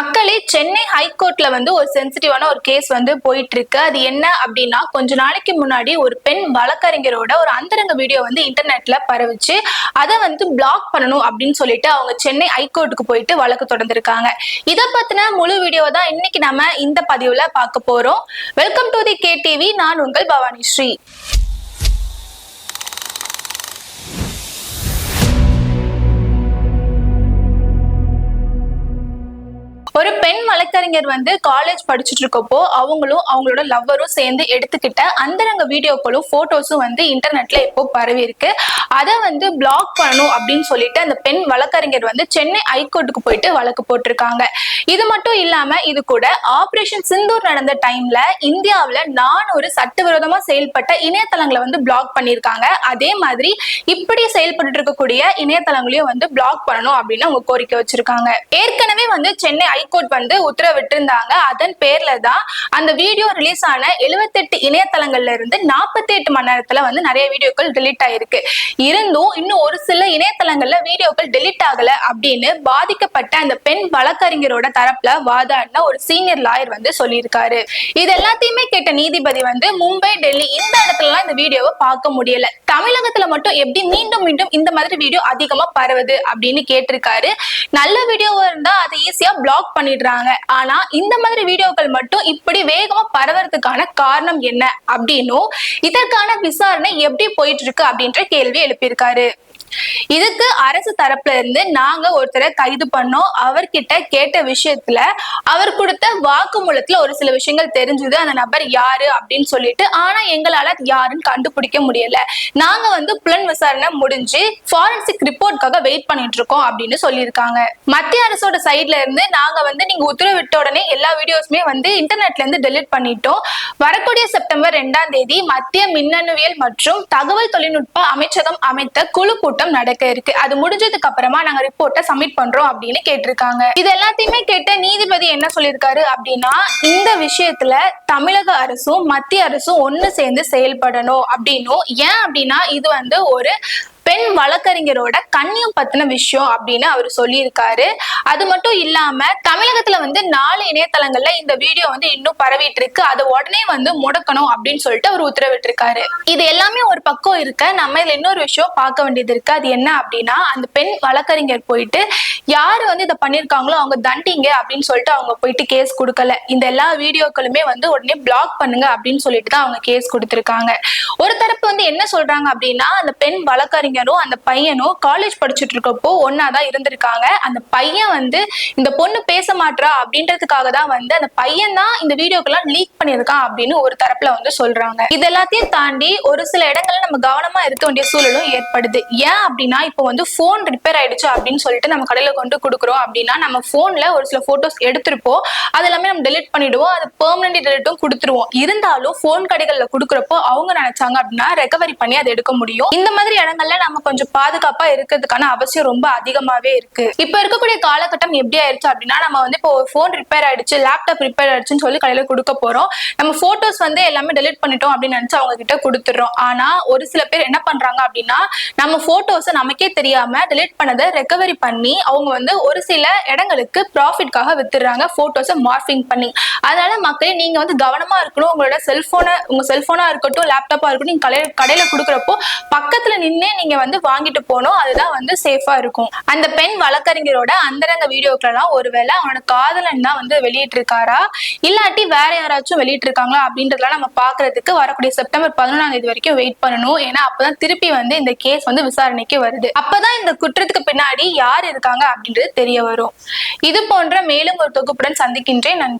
மக்களே சென்னை ஹைகோர்ட்ல வந்து ஒரு சென்சிட்டிவான ஒரு கேஸ் வந்து போயிட்டு இருக்கு அது என்ன அப்படின்னா கொஞ்ச நாளைக்கு முன்னாடி ஒரு பெண் வழக்கறிஞரோட ஒரு அந்தரங்க வீடியோ வந்து இன்டர்நெட்ல பரவிச்சு. அதை வந்து பிளாக் பண்ணணும் அப்படின்னு சொல்லிட்டு அவங்க சென்னை ஹைகோர்ட்டுக்கு போயிட்டு வழக்கு தொடர்ந்திருக்காங்க. இதை பத்தின முழு வீடியோ தான் இன்னைக்கு நம்ம இந்த பதிவுல பார்க்க போறோம். Welcome to the K TV நான் உங்கள் பவானி ஸ்ரீ. ஒரு பெண் வழக்கறிஞர் வந்து காலேஜ் படிச்சுட்டு இருக்கப்போ அவங்களும் அவங்களோட லவ்வரும் சேர்ந்து எடுத்துக்கிட்ட அந்தரங்க வீடியோக்களும் போட்டோஸும் வந்து இன்டர்நெட்ல இப்போ பரவி இருக்கு. அதை வந்து பிளாக் பண்ணணும் அப்படின்னு சொல்லிட்டு அந்த பெண் வழக்கறிஞர் வந்து சென்னை ஹைகோர்ட்டுக்கு போயிட்டு வழக்கு போட்டிருக்காங்க. இது மட்டும் இல்லாம இது கூட ஆபரேஷன் சிந்தூர் நடந்த டைம்ல இந்தியாவில நானூறு சட்டவிரோதமா செயல்பட்ட இணையதளங்களை வந்து பிளாக் பண்ணியிருக்காங்க. அதே மாதிரி இப்படி செயல்பட்டு இருக்கக்கூடிய இணையதளங்களையும் வந்து பிளாக் பண்ணணும் அப்படின்னு அவங்க கோரிக்கை வச்சிருக்காங்க. ஏற்கனவே வந்து சென்னை ஹைகோர்ட் வந்து உத்தரவிட்டிருந்தாங்க. அதன் பேர்ல தான் அந்த வீடியோ ரிலீஸ் ஆன எழுபத்தெட்டு இணையதளங்கள்ல இருந்து நாற்பத்தி எட்டு மணி நேரத்துல வந்து நிறைய வீடியோக்கள் டெலீட் ஆயிருக்கு. இருந்தும் இன்னும் ஒரு சில இணையதளங்கள்ல வீடியோக்கள் டெலீட் ஆகல அப்படின்னு பாதிக்கப்பட்ட அந்த பெண் வழக்கறிஞரோட தரப்புல வாதாடின ஒரு சீனியர் லாயர் வந்து சொல்லியிருக்காரு. இது எல்லாத்தையுமே கேட்ட நீதிபதி வந்து மும்பை டெல்லி இந்த இடத்துலலாம் இந்த வீடியோவை பார்க்க முடியல. தமிழகத்துல மட்டும் எப்படி மீண்டும் மீண்டும் இந்த மாதிரி வீடியோ அதிகமா பரவுது அப்படின்னு கேட்டிருக்காரு. நல்ல வீடியோவா இருந்தா அதை ஈஸியா பிளாக் பண்ணிடுறாங்க. ஆனா இந்த மாதிரி வீடியோக்கள் மட்டும் இப்படி வேகமா பரவறதுக்கான காரணம் என்ன அப்படின்னும் இதற்கான விசாரணை எப்படி போயிட்டு இருக்கு அப்படின்ற கேள்வி எழுப்பியிருக்காரு. இதுக்கு அரசு தரப்புல இருந்து நாங்க ஒருத்தரை கைது பண்ணோம். அவர்கிட்ட கேட்ட விஷயத்துல அவர் கொடுத்த வாக்குமூலத்துல ஒரு சில விஷயங்கள் தெரிஞ்சது. அந்த நபர் யாரு அப்படின்னு சொல்லிட்டு ஆனா எங்களால யாருன்னு கண்டுபிடிக்க முடியல. நாங்க வந்து புலன் விசாரணை முடிஞ்சு ஃபாரன்சிக் ரிப்போர்ட்காக வெயிட் பண்ணிட்டு இருக்கோம் அப்படின்னு சொல்லியிருக்காங்க. மத்திய அரசோட சைட்ல இருந்து நாங்க வந்து நீங்க உத்தரவிட்ட உடனே எல்லா வீடியோஸுமே வந்து இன்டர்நெட்ல இருந்து டெலிட் பண்ணிட்டோம். வரக்கூடிய செப்டம்பர் ரெண்டாம் தேதி மத்திய மின்னணுவியல் மற்றும் தகவல் தொழில்நுட்ப அமைச்சகம் அமைத்த குழு கூட்டம் நடக்க இருக்கு. அது முடிஞ்சதுக்கு அப்புறமா நாங்க ரிப்போர்ட்டை சப்மிட் பண்றோம் அப்படின்னு கேட்டிருக்காங்க. இது எல்லாத்தையுமே கேட்ட நீதிபதி என்ன சொல்லியிருக்காரு அப்படின்னா இந்த விஷயத்துல தமிழக அரசும் மத்திய அரசும் ஒண்ணு சேர்ந்து செயல்படணும். அப்படின்னும். ஏன் அப்படின்னா இது வந்து ஒரு பெண் வழக்கறிஞரோட கண்ணியம் பத்தின விஷயம் அப்படின்னு அவர் சொல்லியிருக்காரு. அது மட்டும் இல்லாம தமிழகத்துல வந்து நாலு இணையதளங்கள்ல இந்த வீடியோ வந்து இன்னும் பரவிட்டு இருக்கு அதை உடனே வந்து முடக்கணும் அப்படின்னு சொல்லிட்டு அவர் உத்தரவிட்டிருக்காரு. இது எல்லாமே ஒரு பக்கம் இருக்க நம்ம இதுல இன்னொரு விஷயம் பார்க்க வேண்டியது இருக்கு. அது என்ன அப்படின்னா அந்த பெண் வழக்கறிஞர் போயிட்டு யாரு வந்து இதை பண்ணிருக்காங்களோ அவங்க தண்டிங்க அப்படின்னு சொல்லிட்டு அவங்க போயிட்டு கேஸ் கொடுக்கல. இந்த எல்லா வீடியோக்களுமே வந்து உடனே பிளாக் பண்ணுங்க அப்படின்னு சொல்லிட்டு தான் அவங்க கேஸ் கொடுத்துருக்காங்க. ஒரு தரப்பு வந்து என்ன சொல்றாங்க அப்படின்னா அந்த பெண் வழக்கறிஞரும் அந்த பையனும் காலேஜ் படிச்சுட்டு இருக்கப்போ ஒன்னாதான் இருந்திருக்காங்க. அந்த பையன் வந்து இந்த பொண்ணு பேச மாட்டா அப்படின்றதுக்காக தான் வந்து அந்த பையன் தான் இந்த வீடியோக்கெல்லாம் லீக் பண்ணியிருக்கான் அப்படின்னு ஒரு தரப்புல வந்து சொல்றாங்க. இது எல்லாத்தையும் தாண்டி ஒரு சில இடங்கள்ல நம்ம கவனமா இருக்க வேண்டிய சூழலும் ஏற்படுது. ஏன் அப்படின்னா இப்போ வந்து போன் ரிப்பேர் ஆயிடுச்சு அப்படின்னு சொல்லிட்டு நம்ம கடையில கொண்டு கொடுக்குறோம் அப்படின்னா நம்ம போன்ல ஒரு சில போட்டோஸ் எடுத்திருப்போம். அது எல்லாமே நம்ம டெலிட் பண்ணிடுவோம். அது பெர்மனன்ட் டெலிட்டும் கொடுத்துருவோம். இருந்தாலும் போன் கடைகள்ல கொடுக்குறப்போ அவங்க நினைச்சாங்க அப்படின்னா ரெக்கவரி பண்ணி அதை எடுக்க முடியும். இந்த மாதிரி இடங்கள்ல நம்ம கொஞ்சம் பாதுகாப்பா இருக்கிறதுக்கான அவசியம் ரொம்ப அதிகமாவே இருக்கு. இப்ப இருக்கக்கூடிய காலகட்டம் எப்படி ஆயிடுச்சு அப்படின்னா நம்ம வந்து இப்போ போன் ரிப்பேர் ஆயிடுச்சு லேப்டாப் ரிப்பேர் ஆயிடுச்சுன்னு சொல்லி கடையில கொடுக்க போறோம். நம்ம போட்டோஸ் வந்து எல்லாமே டெலிட் பண்ணிட்டோம் அப்படின்னு நினைச்சு அவங்க கிட்ட கொடுத்துறோம் ஆனா ஒரு சில பேர் என்ன பண்றாங்க அப்படின்னா நம்ம போட்டோஸ் நமக்கே தெரியாம டெலிட் பண்ணதை ரெக்கவரி பண்ணி அவங்க அவங்க வந்து ஒரு சில இடங்களுக்கு ப்ராஃபிட்காக வித்துடுறாங்க. ஃபோட்டோஸை மார்ஃபிங் பண்ணி. அதனால மக்களே நீங்க வந்து கவனமா இருக்கணும். உங்களோட செல்போனை உங்க செல்போனா இருக்கட்டும் லேப்டாப்பா இருக்கட்டும் நீங்க கடையில கடையில கொடுக்குறப்போ பக்கத்துல நின்னே நீங்க வந்து வாங்கிட்டு போனோம் அதுதான் வந்து சேஃபா இருக்கும். அந்த பெண் வழக்கறிஞரோட அந்தரங்க வீடியோக்கெல்லாம் ஒருவேளை அவனோட காதலன் தான் வந்து வெளியிட்டிருக்காரா? இல்லாட்டி வேற யாராச்சும் வெளியிட்டிருக்காங்களா? அப்படின்றதெல்லாம் நம்ம பாக்குறதுக்கு வரக்கூடிய செப்டம்பர் பதினொன்றாம் தேதி வரைக்கும் வெயிட் பண்ணணும். ஏன்னா அப்பதான் திருப்பி வந்து இந்த கேஸ் வந்து விசாரணைக்கு வருது. அப்பதான் இந்த குற்றத்துக்கு பின்னாடி யார் இருக்காங்க அப்படின்றது தெரிய வரும். இது போன்ற மேலும் ஒரு தொகுப்புடன் சந்திக்கின்றேன். நன்றி.